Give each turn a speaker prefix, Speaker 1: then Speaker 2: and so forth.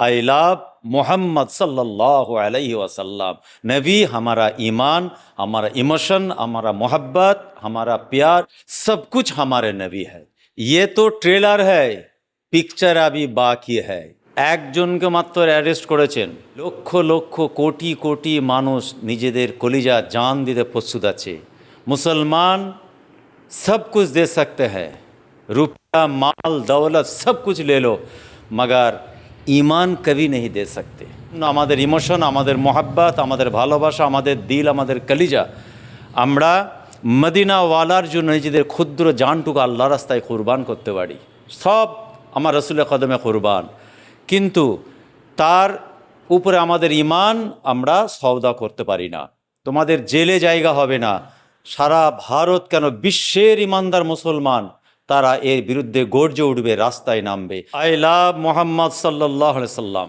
Speaker 1: I love Mohammad सल्लल्लाहु अलैहि वसल्लम नबी हमारा ईमान हमारा इमोशन हमारा मोहब्बत हमारा प्यार सब कुछ हमारे नबी है ये तो ट्रेलर है পিকচার আবি বাকি হ্যায় একজনকে মাত্র অ্যারেস্ট করেছেন লক্ষ লক্ষ কোটি কোটি মানুষ নিজেদের কলিজা জান দিতে প্রস্তুত আছে মুসলমান सब कुछ दे सकते हैं रुपया माल दौलत सब कुछ ले लो मगर ইমান কবি নেই দে সকতে। আমাদের ইমোশন, আমাদের মোহাব্বত, আমাদের ভালোবাসা, আমাদের দিল, আমাদের কলিজা, আমরা মদিনাওয়ালার জন্য নিজেদের ক্ষুদ্র জানটুকু আল্লাহ রাস্তায় কোরবান করতে পারি। সব আমার রসুলের কদমে কোরবান। কিন্তু তার উপরে আমাদের ইমান আমরা সওদা করতে পারি না। তোমাদের জেলে জায়গা হবে না। সারা ভারত কেন বিশ্বের ইমানদার মুসলমান তারা এর বিরুদ্ধে গর্জে উঠবে রাস্তায় নামবে। আই লাভ মোহাম্মদ সাল্লাহ সাল্লাম।